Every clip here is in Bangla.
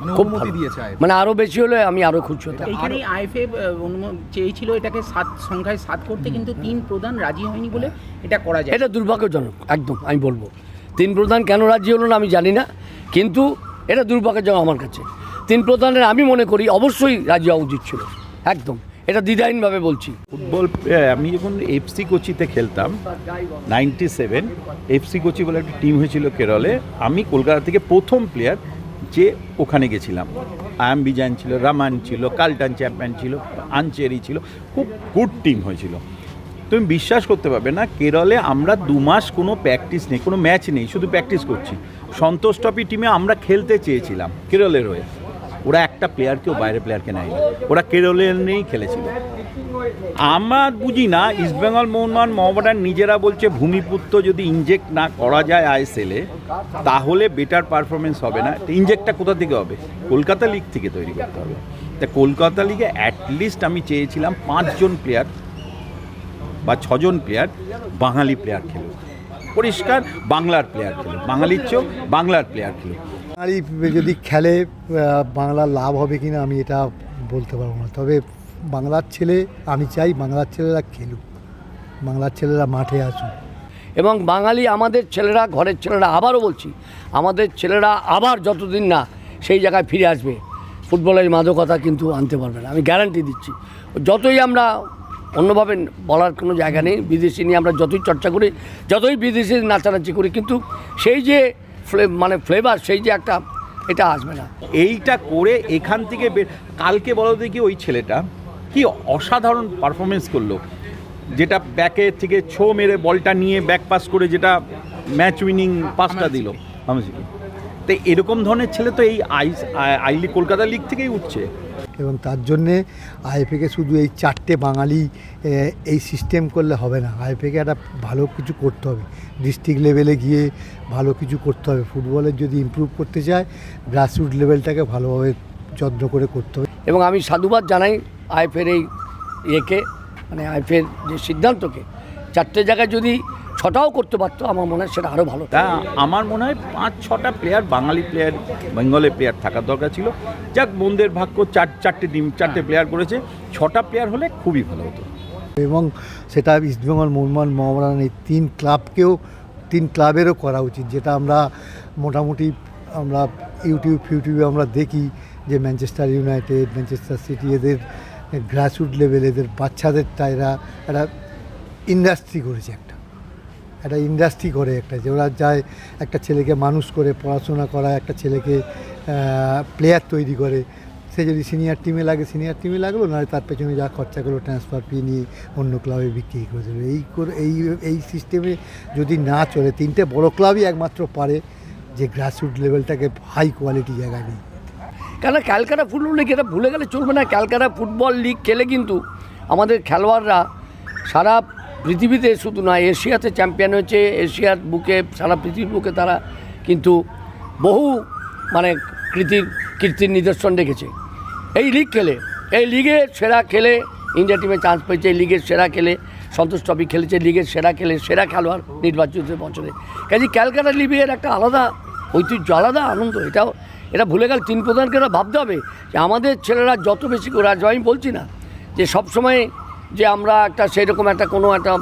মানে খুব। মানে আরও বেশি হলে আমি আরও খুশি হতাম। এইখানে আইএফএ চেয়েছিল এটাকে সাত সংখ্যায় সাত করতে কিন্তু তিন প্রধান রাজি হয়নি বলে এটা করা যায়। এটা দুর্ভাগ্যজনক একদম আমি বলব। তিন প্রধান কেন রাজি হলো না আমি জানি না কিন্তু এটা দুর্ভাগ্যজনক আমার কাছে। তিন প্রধানের আমি মনে করি অবশ্যই রাজি হওয়া উচিত ছিল একদম। এটা দ্বিধাহীনভাবে বলছি। ফুটবল আমি যখন এফসি কোচিতে খেলতাম নাইনটি সেভেন এফসি কোচি বলে একটা টিম হয়েছিল কেরলে আমি কলকাতা থেকে প্রথম প্লেয়ার যে ওখানে গেছিলাম। আয়াম বিজান ছিল, রামান ছিল, কালটান চ্যাম্পিয়ন ছিল, আনচেরি ছিল, খুব গুড টিম হয়েছিল। তুমি বিশ্বাস করতে পারবে না, কেরলে আমরা দু মাস কোনো প্র্যাকটিস নেই, কোনো ম্যাচ নেই, শুধু প্র্যাকটিস করছি। সন্তোষ ট্রফি টিমে আমরা খেলতে চেয়েছিলাম, কেরলের হয়ে। ওরা একটা প্লেয়ারকেও বাইরে প্লেয়ারকে নেয়নি। ওরা কেরলের নিয়েই খেলেছিল। আমার বুঝি না ইস্টবেঙ্গল মোহনবাগান মহামেডান নিজেরা বলছে ভূমিপুত্র যদি ইনজেক্ট না করা যায় আইএসএলে তাহলে বেটার পারফরমেন্স হবে না। ইনজেক্টটা কোথা থেকে হবে? কলকাতা লিগ থেকে তৈরি করতে হবে। তা কলকাতা লিগে অ্যাটলিস্ট আমি চেয়েছিলাম পাঁচজন প্লেয়ার বা ছজন প্লেয়ার বাঙালি প্লেয়ার খেলুক। পরিষ্কার, বাংলার প্লেয়ার খেলুক। বাঙালির চেয়েও বাংলার প্লেয়ার খেলুক। বাঙালি যদি খেলে বাংলার লাভ হবে কিনা আমি এটা বলতে পারব না। তবে বাংলার ছেলে আমি চাই বাংলার ছেলেরা খেলুক বাংলার ছেলেরা মাঠে আসুক। এবং বাঙালি আমাদের ছেলেরা ঘরের ছেলেরা আবারও বলছি আমাদের ছেলেরা আবার যতদিন না সেই জায়গায় ফিরে আসবে। ফুটবলের মাদকতা কিন্তু আনতে পারবে না আমি গ্যারান্টি দিচ্ছি। যতই আমরা অন্যভাবে বলার কোনো জায়গা নেই বিদেশি নিয়ে আমরা যতই চর্চা করি যতই বিদেশি নাচানাচি করি কিন্তু সেই যে ফ্লে মানে ফ্লেভার সেই যে একটা এটা আসবে না। এইটা করে এখান থেকে কালকে বলো দেখি ওই ছেলেটা কি অসাধারণ পারফরমেন্স করল। যেটা ব্যাকে থেকে ছো মেরে বলটা নিয়ে ব্যাক পাস করে যেটা ম্যাচ উইনিং পাসটা দিল তো এরকম ধরনের ছেলে তো এই I I league Kolkata league থেকেই উঠছে। এবং তার জন্যে আইএফএকে শুধু এই চারটে বাঙালি এই সিস্টেম করলে হবে না। আইএফএকে একটা ভালো কিছু করতে হবে। ডিস্ট্রিক্ট লেভেলে গিয়ে ভালো কিছু করতে হবে। ফুটবলের যদি ইমপ্রুভ করতে চায় গ্রাসরুট লেভেলটাকে ভালোভাবে যত্ন করে করতে হবে। এবং আমি সাধুবাদ জানাই আইফের এই ইয়েকে মানে আইফের যে সিদ্ধান্তকে। চারটে জায়গায় যদি ছটাও করতে পারতো আমার মনে হয় সেটা আরও ভালো। তা আমার মনে হয় পাঁচ ছটা প্লেয়ার বাঙালি প্লেয়ার বেঙ্গলের প্লেয়ার থাকার দরকার ছিল। যাক বন্ধের ভাগ্য চার চারটে টিম চারটে প্লেয়ার করেছে। ছটা প্লেয়ার হলে খুবই ভালো হতো। এবং সেটা ইস্টবেঙ্গল মোহনবাগান মোহামেডান এই তিন ক্লাবকেও তিন ক্লাবেরও করা উচিত। যেটা আমরা মোটামুটি আমরা ইউটিউব ফিউটিউবে আমরা দেখি যে ম্যানচেস্টার ইউনাইটেড ম্যানচেস্টার সিটি এদের গ্রাসরুট লেভেল এদের বাচ্চাদের এরা একটা ইন্ডাস্ট্রি করেছে একটা। একটা ইন্ডাস্ট্রি করে একটা যে ওরা যায় একটা ছেলেকে মানুষ করে, পড়াশোনা করা, একটা ছেলেকে প্লেয়ার তৈরি করে। সে যদি সিনিয়র টিমে লাগে সিনিয়র টিমে লাগল, নাহলে তার পেছনে যা খরচা করল ট্রান্সফার ফি নিয়ে অন্য ক্লাবে বিক্রি করে দিল। এই করে, এই এই সিস্টেমে যদি না চলে, তিনটে বড় ক্লাবই একমাত্র পারে যে গ্রাসরুট লেভেলটাকে হাই কোয়ালিটি জায়গায় নিয়ে। কেন ক্যালকাটা ফুটবল লিগ, এটা ভুলে গেলে চলবে না। ক্যালকাটা ফুটবল লিগ খেলে কিন্তু আমাদের খেলোয়াড়রা সারা পৃথিবীতে শুধু নয়, এশিয়াতে চ্যাম্পিয়ন হয়েছে। এশিয়ার বুকে, সারা পৃথিবীর বুকে তারা কিন্তু বহু মানে কৃতির কীর্তির নিদর্শন রেখেছে। এই লিগ খেলে, এই লিগে সেরা খেলে ইন্ডিয়া টিমে চান্স পেয়েছে, এই লিগের সেরা খেলে সন্তোষ ট্রফি খেলেছে, লিগের সেরা খেলে সেরা খেলোয়াড় নির্বাচিত বছরে। কাজে ক্যালকাটা লিগের একটা আলাদা ঐতিহ্য, আলাদা আনন্দ, এটাও এটা ভুলে গেল, তিন প্রধানকে এটা ভাবতে হবে যে আমাদের ছেলেরা যত বেশি করে, আজ আমি বলছি না, যে সব সময় যে আমরা একটা সেই রকম একটা কোনো একটা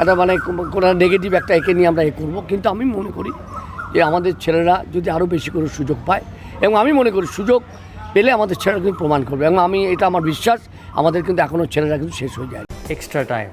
একটা মানে কোনো নেগেটিভ একটা একে নিয়ে আমরা এ করব কিন্তু আমি মনে করি যে আমাদের ছেলেরা যদি আরও বেশি করে সুযোগ পায়, এবং আমি মনে করি সুযোগ পেলে আমাদের ছেলেরা কিন্তু প্রমাণ করবে, এবং আমি, এটা আমার বিশ্বাস, আমাদের কিন্তু এখনও ছেলেরা কিন্তু শেষ হয়ে যায় এক্সট্রা time.